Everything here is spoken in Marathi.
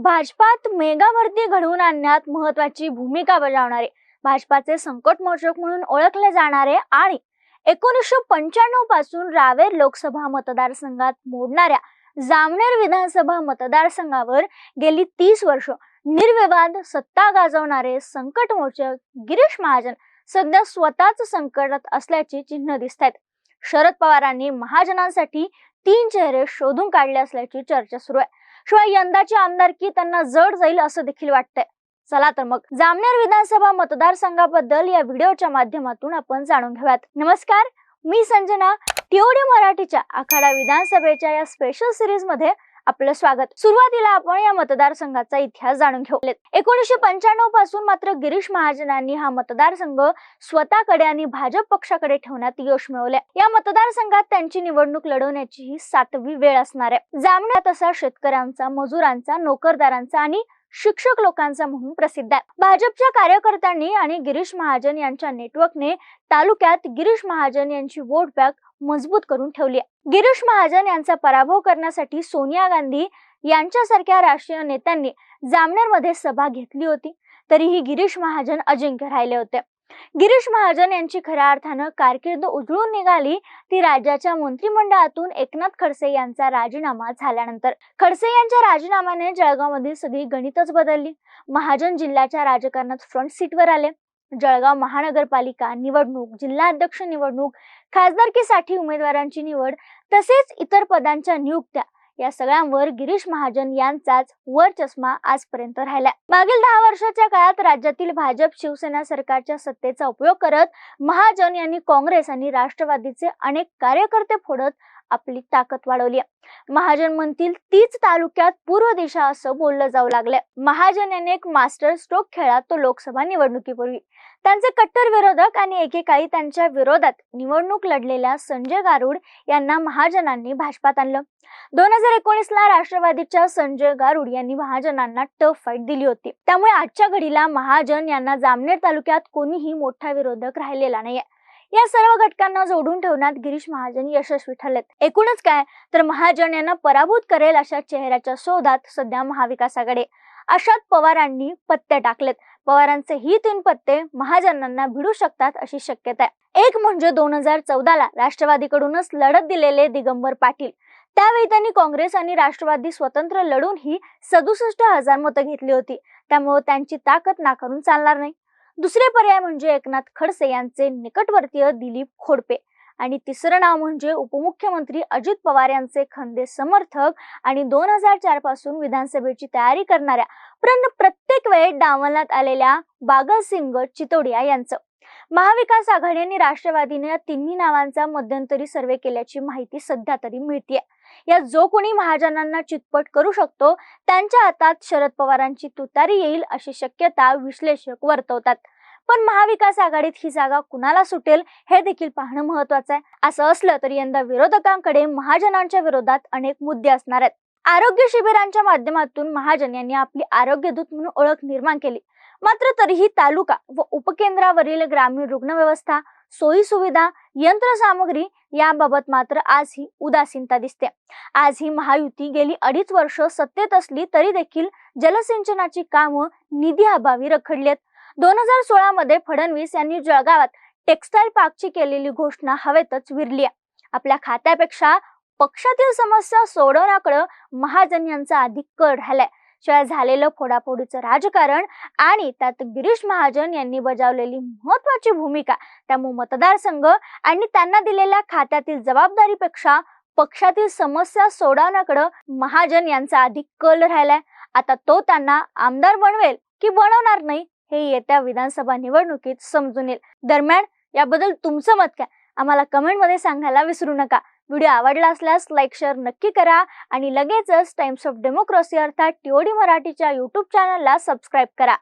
भाजपात मेगा भरती घडवून आणण्यात महत्वाची भूमिका बजावणारे भाजपाचे संकट मोचक म्हणून ओळखले जाणारे आणि एकोणीसशे पंच्याण्णवपासून रावेर लोकसभा मतदारसंघात मोडणाऱ्या जामनेर विधानसभा मतदारसंघावर गेली तीस वर्ष निर्विवाद सत्ता गाजवणारे संकट मोचक गिरीश महाजन सध्या स्वतःच संकटात असल्याची चिन्ह दिसत आहेत शरद पवारांनी महाजनांसाठी तीन चेहरे शोधून काढले असल्याची चर्चा सुरू आहे. शिवाय यंदाची आमदारकी त्यांना जड जाईल असं देखील वाटतंय. चला तर मग जामनेर विधानसभा मतदारसंघाबद्दल या व्हिडिओच्या माध्यमातून आपण जाणून घेऊयात. नमस्कार मी संजना टीओडी मराठीच्या आखाडा विधानसभेच्या या स्पेशल सिरीजमध्ये आपलं स्वागत. सुरुवातीला आपण या मतदारसंघाचा इतिहास जाणून घेऊ एकोणीसशे पंच्याण्णवपासून मात्र गिरीश महाजनांनी हा मतदारसंघ स्वतःकडे आणि भाजप पक्षाकडे ठेवण्यात यश मिळवले या मतदारसंघात त्यांची निवडणूक लढवण्याची ही सातवी वेळ असणार आहे. जामण्यात असा शेतकऱ्यांचा मजुरांचा नोकरदारांचा आणि शिक्षक लोकांचा म्हणून प्रसिद्ध आहे. भाजपच्या कार्यकर्त्यांनी आणि गिरीश महाजन यांच्या नेटवर्कने तालुक्यात गिरीश महाजन यांची वोट बँक मजबूत करून ठेवली आहे. गिरीश महाजन यांचा पराभव करण्यासाठी सोनिया गांधी यांच्यासारख्या राष्ट्रीय नेत्यांनी जामनेरमध्ये सभा घेतली होती. तरीही गिरीश महाजन अजिंक्य राहिले होते. गिरीश महाजन यांची खऱ्या अर्थानं कारकीर्द उजळून निघाली ती राज्याच्या मंत्रिमंडळातून एकनाथ खडसे यांचा राजीनामा झाल्यानंतर. खडसे यांच्या राजीनाम्याने जळगावमधील सगळी गणितच बदलली. महाजन जिल्ह्याच्या राजकारणात फ्रंट सीटवर आले. जळगाव महानगरपालिका निवडणूक जिल्हाध्यक्ष निवडणूक खासदारकीसाठी उमेदवारांची निवड तसेच इतर पदांच्या नियुक्त्या. या सगळ्यांवर गिरीश महाजन यांचाच वर चष्मा आजपर्यंत राहिला मागील दहा वर्षाच्या काळात राज्यातील भाजप शिवसेना सरकारच्या सत्तेचा उपयोग करत महाजन यांनी काँग्रेस आणि राष्ट्रवादीचे अनेक कार्यकर्ते फोडत आपली ताकद वाढवली. महाजन म्हणतील तीच तालुक्यात पूर्व दिशा असं बोललं जाऊ लागलंय. महाजन यांनी एक मास्टर स्ट्रोक खेळला तो लोकसभा निवडणुकीपूर्वी. त्यांचे कट्टर विरोधक आणि एकेकाळी त्यांच्या विरोधात निवडणूक लढलेल्या संजय गारुड यांना महाजनांनी भाजपात आणलं. दोन हजार एकोणीसला राष्ट्रवादीच्या संजय गारुड यांनी महाजनांना टफ फाईट दिली होती. त्यामुळे आजच्या घडीला महाजन यांना जामनेर तालुक्यात कोणीही मोठा विरोधक राहिलेला नाहीये. या सर्व घटकांना जोडून ठेवण्यात गिरीश महाजन यशस्वी ठरलेत. एकूणच काय? तर महाजन यांना पराभूत करेल अशा चेहऱ्याच्या शोधात सध्या महाविकास आघाडी अशात पवारांनी पत्ते टाकलेत. पवारांचे ही तीन पत्ते महाजनांना भिडू शकतात अशी शक्यता आहे. एक म्हणजे दोन हजार चौदाला राष्ट्रवादीकडूनच लढत दिलेले दिगंबर पाटील. त्यावेळी त्यांनी काँग्रेस आणि राष्ट्रवादी स्वतंत्र लढून ही सदुसष्ट हजार मतं घेतली होती. त्यामुळे त्यांची ताकद नाकारून चालणार नाही. दुसरे पर्याय म्हणजे एकनाथ खडसे यांचे निकटवर्तीय दिलीप खोडपे. आणि तिसरं नाव म्हणजे उपमुख्यमंत्री अजित पवार यांचे खंदे समर्थक आणि दोन हजार चारपासून विधानसभेची तयारी करणाऱ्या परंतु प्रत्येक वेळेत डावलण्यात आलेल्या बागलसिंग चितोडिया यांचं. महाविकास आघाडी आणि राष्ट्रवादीने या तिन्ही नावांचा मध्यंतरी सर्वे केल्याची माहिती सध्या तरी मिळतीये. या जो कोणी महाजनांना चितपट करू शकतो त्यांच्या हातात शरद पवारांची तुतारी येईल अशी शक्यता विश्लेषक वर्तवतात. पण महाविकास आघाडीत ही जागा कुणाला सुटेल हे देखील पाहणं महत्वाचं आहे. असं असलं तरी यंदा विरोधकांकडे महाजनांच्या विरोधात अनेक मुद्दे असणार आहेत. आरोग्य शिबिरांच्या माध्यमातून महाजन यांनी आपली आरोग्य दूत म्हणून ओळख निर्माण केली. मात्र तरीही तालुका व उपकेंद्रावरील ग्रामीण रुग्ण व्यवस्था सोयी सुविधा यंत्रसामग्री याबाबत मात्र आज ही उदासीनता दिसते. आज ही महायुती गेली अडीच वर्ष सत्तेत असली तरी देखील जलसिंचनाची कामं निधी अभावी रखडलेत. दोन हजार सोळा मध्ये फडणवीस यांनी जळगावात टेक्स्टाईल पार्कची केलेली घोषणा हवेतच विरली आहे. आपल्या खात्यापेक्षा पक्षातील समस्या सोडवण्याकडे महाजन यांचा अधिक कळ राहिलाय शिवाय झालेलं फोडाफोडीचं राजकारण आणि त्यात गिरीश महाजन यांनी बजावलेली महत्वाची भूमिका. त्यामुळे मतदारसंघ आणि त्यांना दिलेल्या खात्यातील जबाबदारीपेक्षा पक्षातील समस्या सोडवण्याकडे महाजन यांचा अधिक कल राहिलाय. आता तो त्यांना आमदार बनवेल की बनवणार नाही हे येत्या विधानसभा निवडणुकीत समजून येईल. दरम्यान याबद्दल तुमचं मत काय? आम्हाला कमेंटमध्ये सांगायला विसरू नका. व्हिडिओ आवडला असल्यास लाईक शेअर नक्की करा आणि लगेचच टाइम्स ऑफ डेमोक्रेसी अर्थात टीओडी मराठीच्या यूट्यूब चॅनलला सबस्क्राईब करा.